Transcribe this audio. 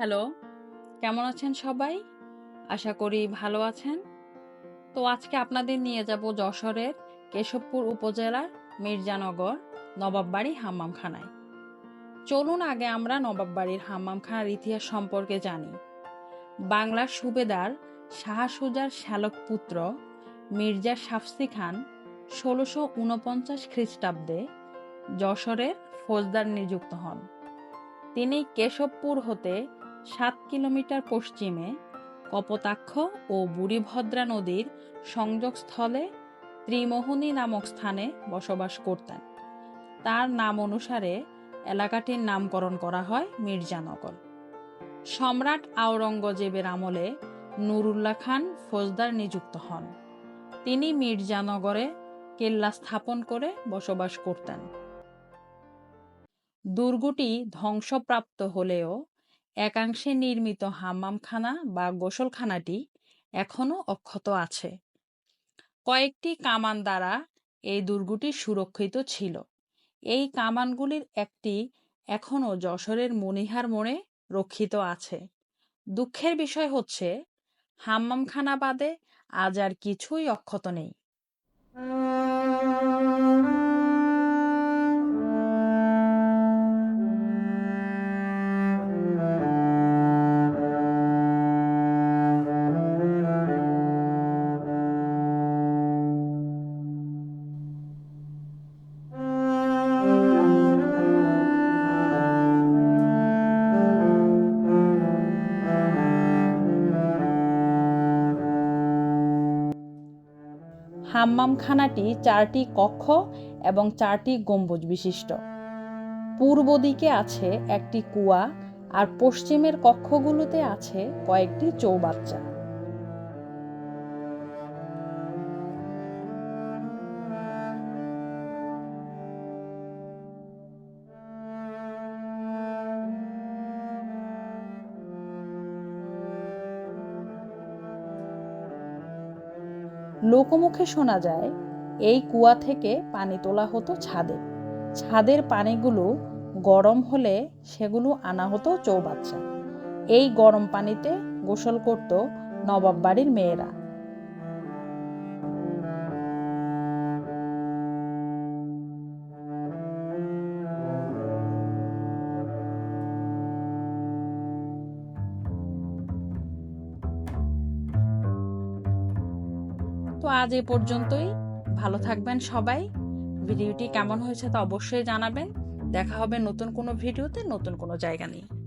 Hello, কেমন আছেন সবাই? আশা করি ভালো আছেন। তো আজকে আপনাদের নিয়ে যাব যশোরের কেশবপুর উপজেলার মির্জানগর নবাববাড়ি হাম্মামখানায়। চলুন আগে আমরা নবাববাড়ির হাম্মামখানার ইতিহাস সম্পর্কে জানি। বাংলার সুবেদার শাহসুজার শ্যালক পুত্র মির্জা শাফসি খান ষোলোশো উনপঞ্চাশ খ্রিস্টাব্দে যশোরের ফৌজদার নিযুক্ত হন। তিনি কেশবপুর হতে সাত কিলোমিটার পশ্চিমে কপোতাক্ষ ও বুড়িভদ্রা নদীর সংযোগস্থলে ত্রিমোহনী নামক স্থানে বসবাস করতেন। তার নাম অনুসারে এলাকাটির নামকরণ করা হয় মির্জানগর। সম্রাট আওরঙ্গজেবের আমলে নুরুল্লাহ খান ফৌজদার নিযুক্ত হন। তিনি মির্জানগরে কেল্লা স্থাপন করে বসবাস করতেন। দুর্গটি ধ্বংসপ্রাপ্ত হলেও একাংশে নির্মিত হাম্মামখানা বা গোসলখানাটি এখনও অক্ষত আছে। কয়েকটি কামান দ্বারা এই দুর্গটি সুরক্ষিত ছিল। এই কামানগুলির একটি এখনও যশোরের মনিহার মোড়ে রক্ষিত আছে। দুঃখের বিষয় হচ্ছে, হাম্মামখানা বাদে আজ আর কিছুই অক্ষত নেই। হাম্মামখানাটি চারটি কক্ষ এবং চারটি গম্বুজ বিশিষ্ট। পূর্ব দিকে আছে একটি কুয়া আর পশ্চিমের কক্ষগুলোতে আছে কয়েকটি চৌবাচ্চা। লোকমুখে শোনা যায়, এই কুয়া থেকে পানি তোলা হতো ছাদে। ছাদের পানিগুলো গরম হলে সেগুলো আনা হতো চৌবাচ্চা। এই গরম পানিতে গোসল করত নবাব বাড়ির মেয়েরা। তো আজ এ পর্যন্তই। ভালো থাকবেন সবাই। ভিডিওটি কেমন হয়েছে তা অবশ্যই জানাবেন। দেখা হবে নতুন কোনো ভিডিওতে নতুন কোনো জায়গা নিয়ে।